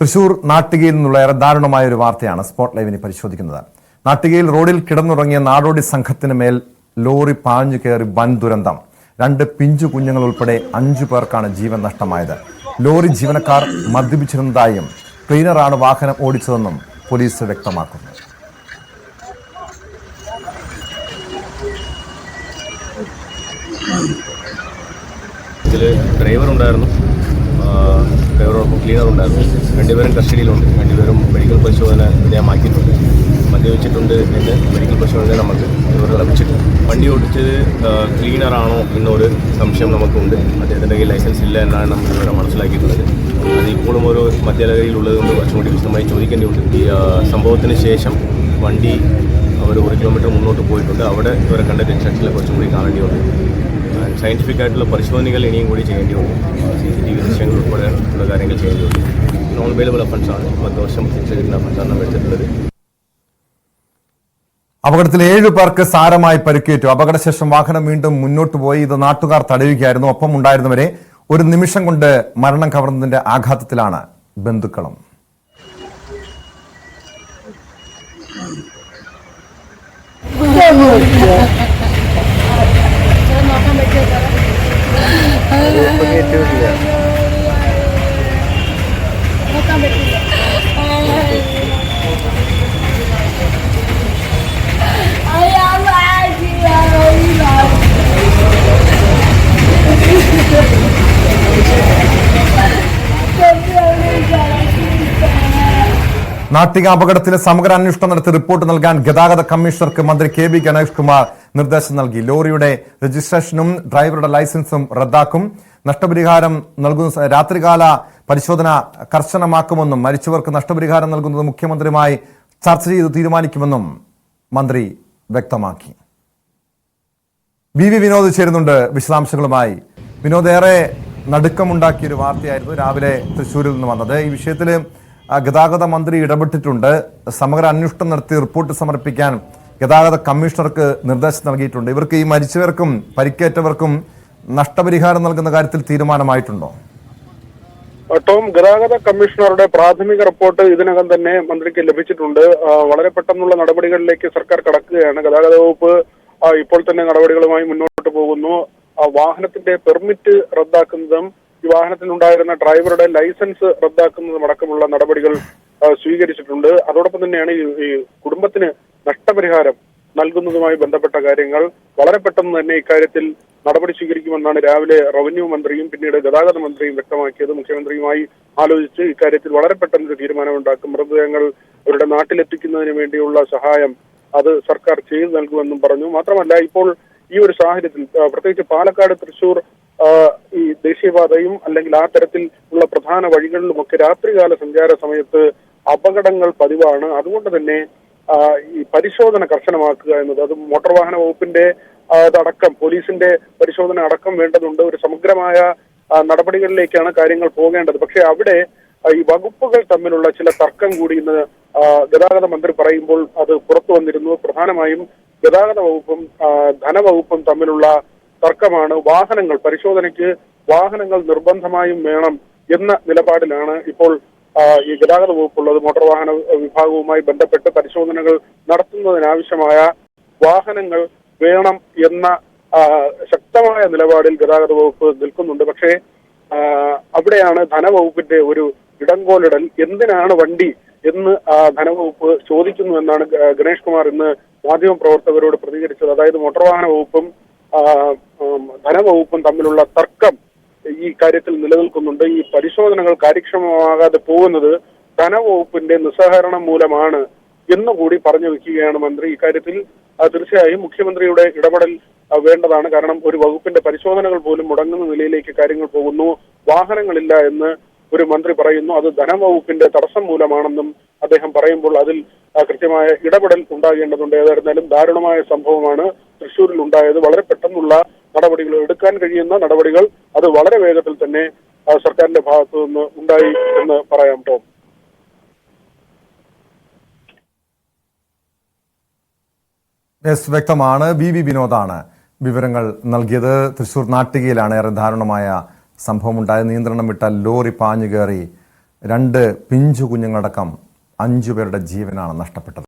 തൃശൂർ നാട്ടികയിൽ നിന്നുള്ള ഏറെ ദാരുണമായ ഒരു വാർത്തയാണ് സ്പോട്ട് ലൈവിന് പരിശോധിക്കുന്നത്. നാട്ടികയിൽ റോഡിൽ കിടന്നുറങ്ങിയ നാടോടി സംഘത്തിന് മേൽ ലോറി പാഞ്ഞു കയറി വൻ ദുരന്തം. രണ്ട് പിഞ്ചു കുഞ്ഞുങ്ങൾ ഉൾപ്പെടെ അഞ്ചു പേർക്കാണ് ജീവൻ നഷ്ടമായത്. ലോറി ജീവനക്കാർ മദ്യപിച്ചിരുന്നതായും ക്ലീനറാണ് വാഹനം ഓടിച്ചതെന്നും പോലീസ് വ്യക്തമാക്കുന്നു. ഇതിൽ ഡ്രൈവർ ഉണ്ടായിരുന്നു ക്ലീനർ ഉണ്ടായിരുന്നു രണ്ടുപേരും കസ്റ്റഡിയിലുണ്ട്. രണ്ടുപേരും മെഡിക്കൽ പരിശോധന വിധേയമാക്കിയിട്ടുണ്ട്. മദ്യവെച്ചിട്ടുണ്ട് എന്ന് മെഡിക്കൽ പരിശോധന നമുക്ക് ഇവർ ലഭിച്ചിട്ടുണ്ട് വണ്ടി ഓടിച്ചത് ക്ലീനറാണോ എന്നൊരു സംശയം നമുക്കുണ്ട്. അദ്ദേഹത്തിന്റെ കയ്യിൽ ലൈസൻസ് ഇല്ല എന്നാണ് നമ്മൾ ഇവിടെ മനസ്സിലാക്കിയിട്ടുള്ളത്. അത് ഇപ്പോഴും ഒരു മദ്യലഹരിയിലുള്ളത് കൊണ്ട് കുറച്ചുകൂടി വിശദമായി ചോദിക്കേണ്ടിയുണ്ട്. ഈ സംഭവത്തിന് ശേഷം വണ്ടി അവർ ഒരു കിലോമീറ്റർ മുന്നോട്ട് പോയിട്ടുണ്ട്. അവിടെ ഇവരെ കണ്ട ജംഗ്ഷനിൽ കുറച്ചും കൂടി കാണേണ്ടിയുണ്ട്. സയന്റിഫിക് ആയിട്ടുള്ള പരിശോധനകൾ ഇനിയും കൂടി ചെയ്യേണ്ടി വന്നു സി സി ടി വി ദൃശ്യങ്ങൾ ഉൾപ്പെടെ ഉള്ള കാര്യങ്ങൾ ചെയ്യേണ്ടി വന്നു നോൺ അവൈലബിൾ അഫൻസ് ആണ്. പത്ത് വർഷം ശിക്ഷ കിട്ടുന്ന അഫൻസാണ് വെച്ചിട്ടുള്ളത് അപകടത്തിൽ ഏഴു പേർക്ക് സാരമായി പരിക്കേറ്റു. അപകടശേഷം വാഹനം വീണ്ടും മുന്നോട്ട് പോയി. ഇത് നാട്ടുകാർ തടയുകയായിരുന്നു. ഒപ്പം ഉണ്ടായിരുന്നവരെ ഒരു നിമിഷം കൊണ്ട് മരണം കവർന്നതിന്റെ ആഘാതത്തിലാണ് ബന്ധുക്കളും. നോക്കാൻ നാട്ടിക അപകടത്തിലെ സമഗ്ര അന്വേഷണം നടത്തി റിപ്പോർട്ട് നൽകാൻ ഗതാഗത കമ്മീഷണർക്ക് മന്ത്രി കെ ബി ഗണേഷ് കുമാർ നിർദ്ദേശം നൽകി. ലോറിയുടെ രജിസ്ട്രേഷനും ഡ്രൈവറുടെ ലൈസൻസും റദ്ദാക്കും. നഷ്ടപരിഹാരം നൽകുന്ന രാത്രികാല പരിശോധന കർശനമാക്കുമെന്നും മരിച്ചവർക്ക് നഷ്ടപരിഹാരം നൽകുന്നത് മുഖ്യമന്ത്രിയുമായി ചർച്ച ചെയ്ത് തീരുമാനിക്കുമെന്നും മന്ത്രി വ്യക്തമാക്കി. വി വി വിനോദ് ചേരുന്നുണ്ട് വിശദാംശങ്ങളുമായി. വിനോദ് ഏറെ നടുക്കമുണ്ടാക്കിയ ഒരു വാർത്തയായിരുന്നു രാവിലെ തൃശ്ശൂരിൽ നിന്ന് വന്നത്. ഈ വിഷയത്തിൽ ഗതാഗത മന്ത്രി ഇടപെട്ടിട്ടുണ്ട്. സമഗ്ര അന്വേഷണം നടത്തി റിപ്പോർട്ട് സമർപ്പിക്കാൻ ഗതാഗത കമ്മീഷണർക്ക് നിർദ്ദേശം നൽകിയിട്ടുണ്ട്. ഇവർക്ക് ഈ മരിച്ചവർക്കും പരിക്കേറ്റവർക്കും നഷ്ടപരിഹാരം നൽകുന്ന കാര്യത്തിൽ തീരുമാനമായിട്ടുണ്ടോ? ടോം ഗതാഗത കമ്മീഷണറുടെ പ്രാഥമിക റിപ്പോർട്ട് ഇതിനകം തന്നെ മന്ത്രിക്ക് ലഭിച്ചിട്ടുണ്ട്. വളരെ പെട്ടെന്നുള്ള നടപടികളിലേക്ക് സർക്കാർ കടക്കുകയാണ്. ഗതാഗത വകുപ്പ് ഇപ്പോൾ തന്നെ നടപടികളുമായി മുന്നോട്ട് പോകുന്നു. വാഹനത്തിന്റെ പെർമിറ്റ് റദ്ദാക്കുന്നതും ഈ വാഹനത്തിലുണ്ടായിരുന്ന ഡ്രൈവറുടെ ലൈസൻസ് റദ്ദാക്കുന്നതുമടക്കമുള്ള നടപടികൾ സ്വീകരിച്ചിട്ടുണ്ട്. അതോടൊപ്പം തന്നെയാണ് ഈ കുടുംബത്തിന് നഷ്ടപരിഹാരം നൽകുന്നതുമായി ബന്ധപ്പെട്ട കാര്യങ്ങൾ. വളരെ പെട്ടെന്ന് തന്നെ ഇക്കാര്യത്തിൽ നടപടി സ്വീകരിക്കുമെന്നാണ് രാവിലെ റവന്യൂ മന്ത്രിയും പിന്നീട് ഗതാഗത മന്ത്രിയും വ്യക്തമാക്കിയത്. മുഖ്യമന്ത്രിയുമായി ആലോചിച്ച് ഇക്കാര്യത്തിൽ വളരെ പെട്ടെന്ന് ഒരു തീരുമാനമുണ്ടാക്കും. മൃതദേഹങ്ങൾ അവരുടെ നാട്ടിലെത്തിക്കുന്നതിന് വേണ്ടിയുള്ള സഹായം അത് സർക്കാർ ചെയ്തു നൽകുമെന്നും പറഞ്ഞു. മാത്രമല്ല ഇപ്പോൾ ഈ ഒരു സാഹചര്യത്തിൽ പ്രത്യേകിച്ച് പാലക്കാട് തൃശൂർ ഈ ദേശീയപാതയും അല്ലെങ്കിൽ ആ തരത്തിൽ ഉള്ള പ്രധാന വഴികളിലുമൊക്കെ രാത്രികാല സഞ്ചാര സമയത്ത് അപകടങ്ങൾ പതിവാണ്. അതുകൊണ്ട് തന്നെ ഈ പരിശോധന കർശനമാക്കുക എന്നത് അത് മോട്ടോർ വാഹന വകുപ്പിന്റെ അതടക്കം പോലീസിന്റെ പരിശോധന അടക്കം വേണ്ടതുണ്ട്. ഒരു സമഗ്രമായ നടപടികളിലേക്കാണ് കാര്യങ്ങൾ പോകേണ്ടത്. പക്ഷേ അവിടെ ഈ വകുപ്പുകൾ തമ്മിലുള്ള ചില തർക്കം കൂടി ഇന്ന് ഗതാഗത മന്ത്രി പറയുമ്പോൾ അത് പുറത്തു വന്നിരുന്നു. പ്രധാനമായും ഗതാഗത വകുപ്പും ധനവകുപ്പും തമ്മിലുള്ള തർക്കമാണ്. വാഹനങ്ങൾ പരിശോധനയ്ക്ക് വാഹനങ്ങൾ നിർബന്ധമായും വേണം എന്ന നിലപാടിലാണ് ഇപ്പോൾ ഈ ഗതാഗത വകുപ്പുള്ളത്. മോട്ടോർ വാഹന വിഭാഗവുമായി ബന്ധപ്പെട്ട് പരിശോധനകൾ നടത്തുന്നതിനാവശ്യമായ വാഹനങ്ങൾ വേണം എന്ന ശക്തമായ നിലപാടിൽ ഗതാഗത വകുപ്പ് നിൽക്കുന്നുണ്ട്. പക്ഷേ അവിടെയാണ് ധനവകുപ്പിന്റെ ഒരു ഇടങ്കോലിടൽ എന്തിനാണ് വണ്ടി എന്ന് ധനവകുപ്പ് ചോദിക്കുന്നു എന്നാണ് ഗണേഷ് കുമാർ ഇന്ന് മാധ്യമപ്രവർത്തകരോട് പ്രതികരിച്ചത്. അതായത് മോട്ടോർ വാഹന വകുപ്പും ധനവകുപ്പും തമ്മിലുള്ള തർക്കം ഈ കാര്യത്തിൽ നിലനിൽക്കുന്നുണ്ട്. ഈ പരിശോധനകൾ കാര്യക്ഷമമാകാതെ പോകുന്നത് ധനവകുപ്പിന്റെ നിസ്സഹകരണം മൂലമാണ് എന്നുകൂടി പറഞ്ഞു വെക്കുകയാണ് മന്ത്രി. ഇക്കാര്യത്തിൽ തീർച്ചയായും മുഖ്യമന്ത്രിയുടെ ഇടപെടൽ വേണ്ടതാണ്. കാരണം ഒരു വകുപ്പിന്റെ പരിശോധനകൾ പോലും മുടങ്ങുന്ന നിലയിലേക്ക് കാര്യങ്ങൾ പോകുന്നു. വാഹനങ്ങളില്ല എന്ന് ഒരു മന്ത്രി പറയുന്നു. അത് ധനവകുപ്പിന്റെ തടസ്സം മൂലമാണെന്നും അദ്ദേഹം പറയുമ്പോൾ അതിൽ കൃത്യമായ ഇടപെടൽ ഉണ്ടാകേണ്ടതുണ്ട്. ഏതായിരുന്നാലും ദാരുണമായ സംഭവമാണ് തൃശൂരിൽ ഉണ്ടായത്. വളരെ പെട്ടെന്നുള്ള നടപടികൾ എടുക്കാൻ കഴിയുന്ന നടപടികൾ അത് വളരെ വേഗത്തിൽ തന്നെ സർക്കാരിന്റെ ഭാഗത്തു നിന്ന് ഉണ്ടായി എന്ന് പറയാം ടോം. എസ് വ്യക്തമാണ്. വി വി വിനോദാണ് വിവരങ്ങൾ നൽകിയത്. തൃശൂർ നാട്ടികയിലാണ് ഏറെ ദാരുണമായ സംഭവം ഉണ്ടായത് നിയന്ത്രണം വിട്ട ലോറി പാഞ്ഞു കയറി രണ്ട് പിഞ്ചു കുഞ്ഞുങ്ങളടക്കം അഞ്ചു പേരുടെ ജീവനാണ് നഷ്ടപ്പെട്ടത്.